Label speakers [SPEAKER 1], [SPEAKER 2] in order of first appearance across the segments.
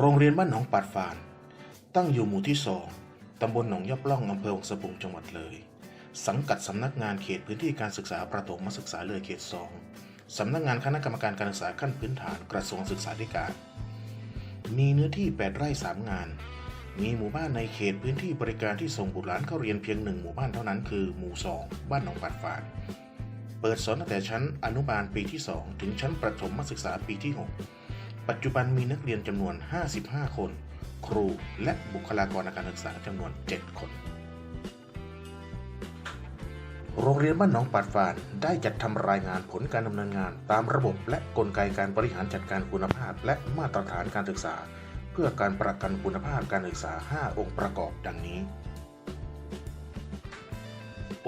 [SPEAKER 1] โรงเรียนบ้านหนองปาดฟาน ตั้งอยู่หมู่ที่สองตำบลหนองยับล่องอำเภอวงสะพุงจังหวัดเลย สังกัดสำนักงานเขตพื้นที่การศึกษาประถมศึกษาเลยเขตสองสำนักงานคณะกรรมการการศึกษาขั้นพื้นฐานกระทรวงศึกษาธิการ มีเนื้อที่ 8 ไร่3งาน มีหมู่บ้านในเขตพื้นที่บริการที่ส่งบุตรหลานเข้าเรียนเพียงหนึ่งหมู่บ้านเท่านั้นคือหมู่ 2 บ้านหนองปาดฟาน เปิดสอนตั้งแต่ชั้นอนุบาลปีที่ 2 ถึงชั้นประถมศึกษาปีที่ 6 ปัจจุบันมีนักเรียนจำนวน 55 คน ครูและบุคลากรทางการศึกษาจำนวน 7 คน โรงเรียนบ้านหนองปาดฟานได้จัดทำรายงานผลการดำเนินงาน ตามระบบและกลไกการบริหารจัดการคุณภาพ และมาตรฐานการศึกษา เพื่อการประกันคุณภาพการศึกษา 5 องค์ประกอบดังนี้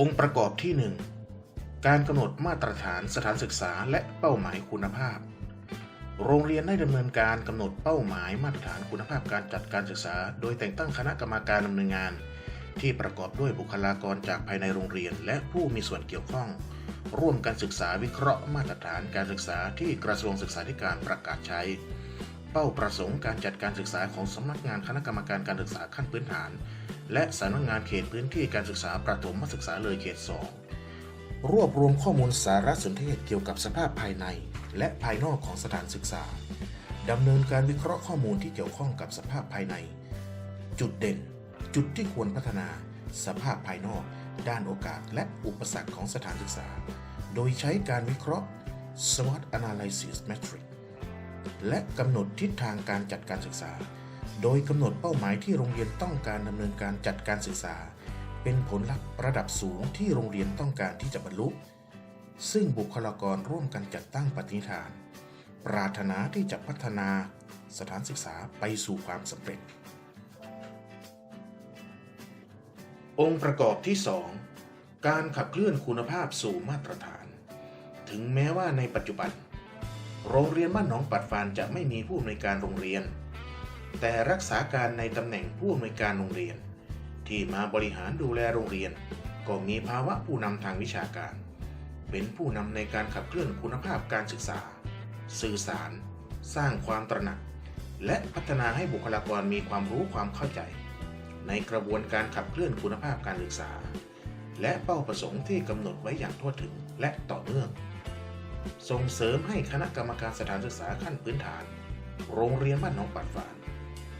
[SPEAKER 1] องค์ประกอบที่ 1 การกำหนดมาตรฐานสถานศึกษาและเป้าหมายคุณภาพ โรงเรียนได้ดำเนินการกำหนดเป้าหมายมาตรฐานคุณภาพการจัดการศึกษา โดยแต่งตั้งคณะกรรมการดำเนินงาน ที่ประกอบด้วยบุคลากรจากภายในโรงเรียน และผู้มีส่วนเกี่ยวข้อง ร่วมกันศึกษาวิเคราะห์มาตรฐานการศึกษาที่กระทรวงศึกษาธิการประกาศใช้ เป้าประสงค์การจัดการศึกษาของสำนักงานคณะกรรมการการศึกษาขั้นพื้นฐาน และสำนักงานเขตพื้นที่การศึกษาประถมศึกษาเลยเขต 2 รวบรวมข้อมูลสารสนเทศเกี่ยวกับสภาพภายใน และภายนอกของสถานศึกษาดำเนินการวิเคราะห์ข้อมูลที่เกี่ยวข้องกับสภาพภายใน จุดเด่น จุดที่ควรพัฒนา สภาพภายนอก ด้านโอกาสและอุปสรรคของสถานศึกษา โดยใช้การวิเคราะห์ SWOT Analysis Metric และกำหนดทิศทางการจัดการศึกษา โดยกำหนดเป้าหมายที่โรงเรียนต้องการดำเนินการจัดการศึกษา เป็นผลลัพธ์ระดับสูงที่โรงเรียนต้องการที่จะบรรลุ ซึ่งบุคลากรร่วมกันจัดตั้งปฏิฐาน ปรารถนาที่จะพัฒนาสถานศึกษาไปสู่ความสำเร็จ องค์ประกอบที่ 2 การขับเคลื่อนคุณภาพสู่มาตรฐาน ถึงแม้ว่าในปัจจุบัน โรงเรียนบ้านหนองปัดฟานจะไม่มีผู้อำนวยการโรงเรียน แต่รักษาการในตำแหน่งผู้อำนวยการโรงเรียน ที่มาบริหารดูแลโรงเรียน ก็มีภาวะผู้นำทางวิชาการ เป็นผู้นำในการขับเคลื่อนคุณภาพการศึกษา สื่อสาร สร้างความตระหนัก และพัฒนาให้บุคลากรมีความรู้ความเข้าใจ ในกระบวนการขับเคลื่อนคุณภาพการศึกษา และเป้าประสงค์ที่กำหนดไว้อย่างทั่วถึงและต่อเนื่อง ส่งเสริมให้คณะกรรมการสถานศึกษาขั้นพื้นฐาน โรงเรียนบ้านหนองปัดฝาน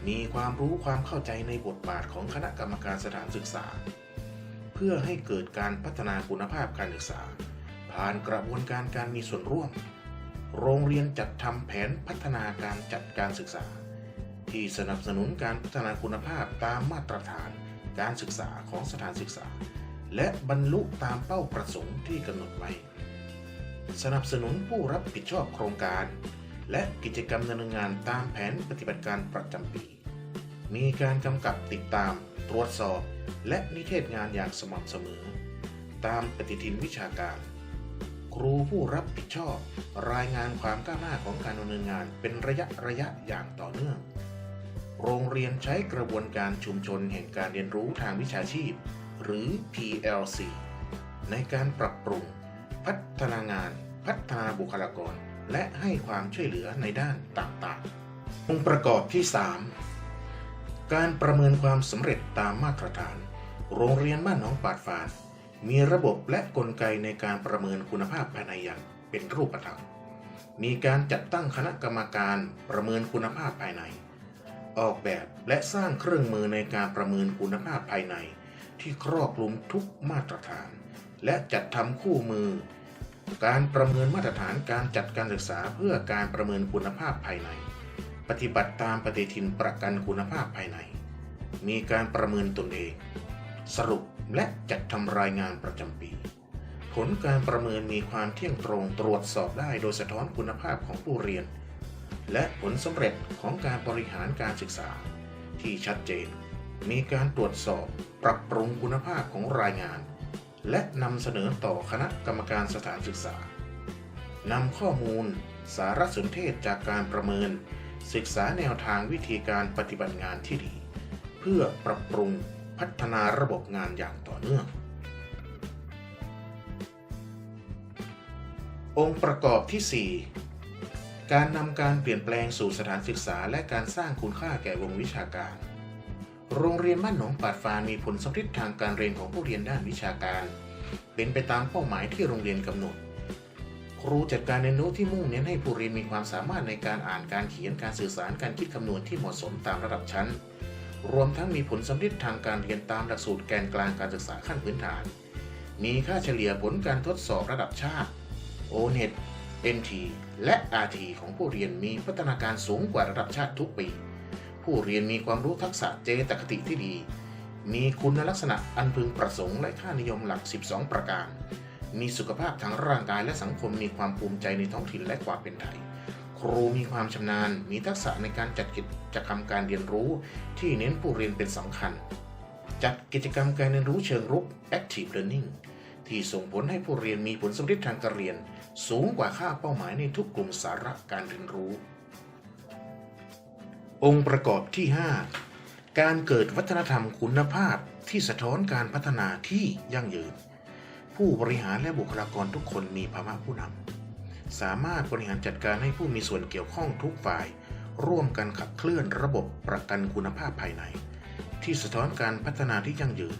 [SPEAKER 1] มีความรู้ความเข้าใจในบทบาทของคณะกรรมการสถานศึกษา เพื่อให้เกิดการพัฒนาคุณภาพการศึกษา ผ่านกระบวนการการมีส่วนร่วม โรงเรียนจัดทำแผนพัฒนาการจัดการศึกษา ที่สนับสนุนการพัฒนาคุณภาพตามมาตรฐานการศึกษาของสถานศึกษา และบรรลุตามเป้าประสงค์ที่กำหนดไว้ สนับสนุนผู้รับผิดชอบโครงการ และกิจกรรมดำเนินงานตามแผนปฏิบัติการประจำปี มีการกำกับติดตาม ตรวจสอบ และนิเทศงานอย่างสม่ำเสมอ ตามปฏิทินวิชาการ ครูผู้รับผิดชอบ รายงานความก้าวหน้าของการดำเนินงานเป็นระยะระยะอย่างต่อเนื่อง โรงเรียนใช้กระบวนการชุมชนแห่งการเรียนรู้ทางวิชาชีพ หรือ PLC ในการปรับปรุง พัฒนางาน พัฒนาบุคลากร และให้ความช่วยเหลือในด้านต่างๆ องค์ประกอบที่ 3 การประเมินความสำเร็จตามมาตรฐาน โรงเรียนบ้านหนองปาดฟาน มีระบบและกลไกในการประเมินคุณภาพภายในอย่างเป็นรูปธรรม มีการจัดตั้งคณะกรรมการประเมินคุณภาพภายใน ออกแบบและสร้างเครื่องมือในการประเมินคุณภาพภายใน ที่ครอบคลุมทุกมาตรฐาน และจัดทำคู่มือ การประเมินมาตรฐานการจัดการศึกษาเพื่อการประเมินคุณภาพภายใน ปฏิบัติตามปฏิทินประกันคุณภาพภายใน มีการประเมินตนเอง สรุป และจัดทำรายงานประจำปี ผลการประเมินมีความเที่ยงตรงตรวจสอบได้โดยสะท้อนคุณภาพของผู้เรียน และผลสำเร็จของการบริหารการศึกษา ที่ชัดเจน มีการตรวจสอบปรับปรุงคุณภาพของรายงาน และนำเสนอต่อคณะกรรมการสถานศึกษานำข้อมูล สารสนเทศจากการประเมิน ศึกษาแนวทางวิธีการปฏิบัติงานที่ดี เพื่อปรับปรุง พัฒนาระบบงานอย่างต่อเนื่อง องค์ประกอบที่ 4 การนำการเปลี่ยนแปลงสู่สถานศึกษาและการสร้างคุณค่าแก่วงวิชาการ โรงเรียนบ้านหนองปาดฟานมีผลสำเร็จทางการเรียนของผู้เรียนด้านวิชาการ เป็นไปตามเป้าหมายที่โรงเรียนกำหนดครูจัดการเรียนรู้ที่มุ่งเน้นให้ผู้เรียนมีความสามารถในการอ่านการเขียนการสื่อสารการคิดคำนวณที่เหมาะสมตามระดับชั้น รวมทั้งมีผลสำเร็จทางการเรียนตามหลักสูตรแกนกลางการศึกษาขั้นพื้นฐาน มีค่าเฉลี่ยผลการทดสอบระดับชาติ O-NET NT และ RT ของผู้เรียนมีพัฒนาการสูงกว่าระดับชาติทุกปี ผู้เรียนมีความรู้ทักษะเจตคติที่ดี มีคุณลักษณะอันพึงประสงค์และค่านิยมหลัก 12 ประการ มีสุขภาพทางร่างกายและสังคมมีความภูมิใจในท้องถิ่นและความเป็นไทย ครูมีความชำนาญ มีทักษะในการจัดกิจกรรมการเรียนรู้ ที่เน้นผู้เรียนเป็นสำคัญ จัดกิจกรรมการเรียนรู้เชิงรุก active learning ที่ส่งผลให้ผู้เรียนมีผลสำเร็จทางการเรียน สูงกว่าค่าเป้าหมายในทุกกลุ่มสาระการเรียนรู้ องค์ประกอบที่ 5 การเกิดวัฒนธรรมคุณภาพที่สะท้อนการพัฒนาที่ยั่งยืน ผู้บริหารและบุคลากรทุกคนมีภาวะผู้นำ สามารถบริหารจัดการให้ผู้มีส่วนเกี่ยวข้องทุกฝ่าย ร่วมกันขับเคลื่อนระบบประกันคุณภาพภายใน ที่สะท้อนการพัฒนาที่ยั่งยืน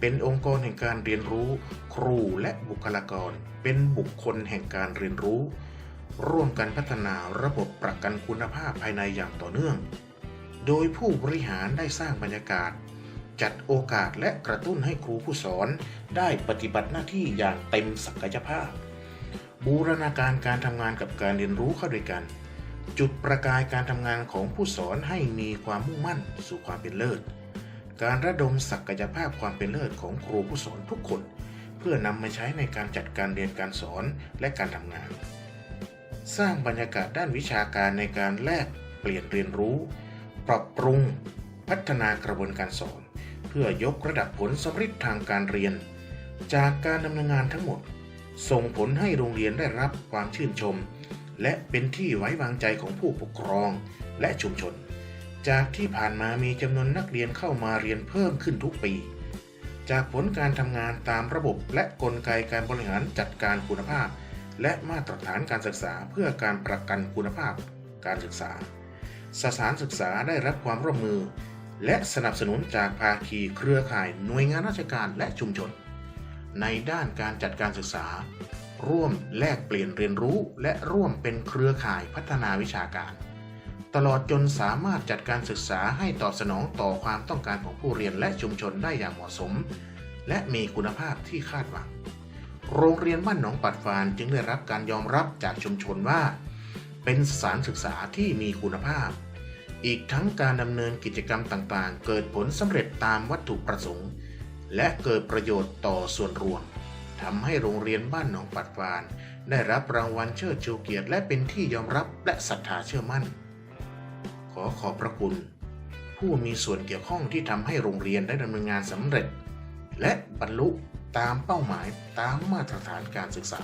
[SPEAKER 1] เป็นองค์กรแห่งการเรียนรู้ ครูและบุคลากร เป็นบุคคลแห่งการเรียนรู้ ร่วมกันพัฒนาระบบประกันคุณภาพภายในอย่างต่อเนื่อง โดยผู้บริหารได้สร้างบรรยากาศจัดโอกาสและกระตุ้นให้ครูผู้สอนได้ปฏิบัติหน้าที่อย่างเต็มศักยภาพ บูรณาการการทำงานกับการเรียนรู้เข้าด้วยกัน จุดประกายการทำงานของผู้สอนให้มีความมุ่งมั่นสู่ความเป็นเลิศ การระดมศักยภาพความเป็นเลิศของครูผู้สอนทุกคน เพื่อนำมาใช้ในการจัดการเรียนการสอนและการทำงาน สร้างบรรยากาศด้านวิชาการในการแลกเปลี่ยนเรียนรู้ ปรับปรุง พัฒนากระบวนการสอน เพื่อยกระดับผลสำเร็จทางการเรียน จากการดำเนินงานทั้งหมด ส่งผลให้โรงเรียนได้รับความชื่นชม และเป็นที่ไว้วางใจของผู้ปกครองและชุมชน จากที่ผ่านมามีจำนวนนักเรียนเข้ามาเรียนเพิ่มขึ้นทุกปี จากผลการทำงานตามระบบและกลไกการบริหารจัดการคุณภาพ และมาตรฐานการศึกษาเพื่อการประกันคุณภาพการศึกษา สถานศึกษาได้รับความร่วมมือ และสนับสนุนจากภาคีเครือข่ายหน่วยงานราชการและชุมชน ในด้านการจัดการศึกษา ร่วมแลกเปลี่ยนเรียนรู้ และร่วมเป็นเครือข่ายพัฒนาวิชาการ ตลอดจนสามารถจัดการศึกษาให้ตอบสนองต่อความต้องการของผู้เรียนและชุมชนได้อย่างเหมาะสม และมีคุณภาพที่คาดหวัง โรงเรียนบ้านหนองปัดฟานจึงได้รับการยอมรับจากชุมชนว่า เป็นสถานศึกษาที่มีคุณภาพ อีกทั้งการดำเนินกิจกรรมต่างๆ เกิดผลสำเร็จตามวัตถุประสงค์ และเกิดประโยชน์ต่อส่วนรวมทำให้โรงเรียนบ้านหนองปัดฟาน ได้รับรางวัลเชิดชูเกียรติและเป็นที่ยอมรับและศรัทธาเชื่อมั่น ขอขอบพระคุณ ผู้มีส่วนเกี่ยวข้องที่ทำให้โรงเรียนได้ดำเนินงานสำเร็จ และบรรลุตามเป้าหมายตามมาตรฐานการศึกษา